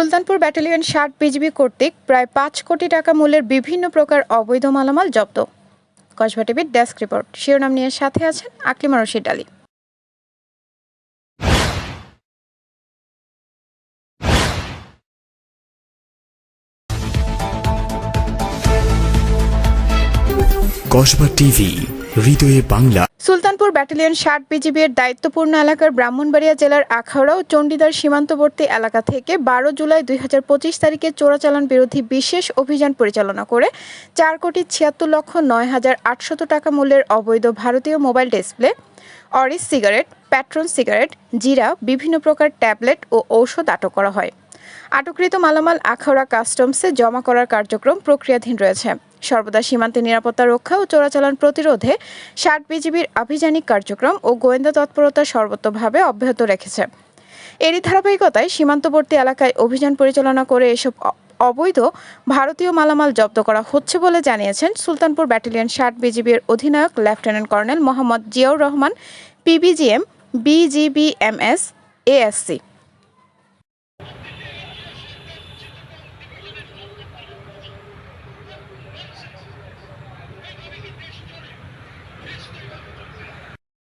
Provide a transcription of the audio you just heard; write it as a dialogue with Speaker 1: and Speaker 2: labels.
Speaker 1: Sultanpur battalion ষাট BGB কর্তৃক প্রায় পাঁচ কোটি টাকা মূল্যের বিভিন্ন প্রকার অবৈধ মালামাল জব্দ। কসবা টিভির ডেস্ক রিপোর্ট। শিরোনাম নিয়ে সাথে আছেন আকলিমা রশিদ আলী।
Speaker 2: কসবা টিভি হৃদয়ে বাংলা।
Speaker 1: সুলতানপুর ব্যাটালিয়ন ষাট বিজিবি এর দায়িত্বপূর্ণ এলাকার ব্রাহ্মণবাড়িয়া জেলার আখাউড়া ও চণ্ডীদার সীমান্তবর্তী এলাকা থেকে বারো জুলাই দুই হাজার পঁচিশ তারিখে চোরাচালান বিরোধী বিশেষ অভিযান পরিচালনা করে চার কোটি ছিয়াত্তর লক্ষ নয় হাজার আটশত টাকা মূল্যের অবৈধ ভারতীয় মোবাইল ডিসপ্লে অরিস সিগারেট, প্যাট্রন সিগারেট, জিরা, বিভিন্ন প্রকার ট্যাবলেট ও ঔষধ আটক করা হয়। আটককৃত মালামাল আখাউড়া কাস্টমসে জমা করার কার্যক্রম প্রক্রিয়াধীন রয়েছে। সর্বদা সীমান্তে নিরাপত্তা রক্ষা ও চোরাচালান প্রতিরোধে ষাট বিজিবির আভিযানিক কার্যক্রম ও গোয়েন্দা তৎপরতা সর্বতভাবে অব্যাহত রেখেছে। এরই ধারাবাহিকতায় সীমান্তবর্তী এলাকায় অভিযান পরিচালনা করে এসব অবৈধ ভারতীয় মালামাল জব্দ করা হচ্ছে বলে জানিয়েছেন সুলতানপুর ব্যাটালিয়ন ষাট বিজিবির অধিনায়ক lieutenant colonel Mohammad Ziaur Rahman PBGM BGBMS, ASC.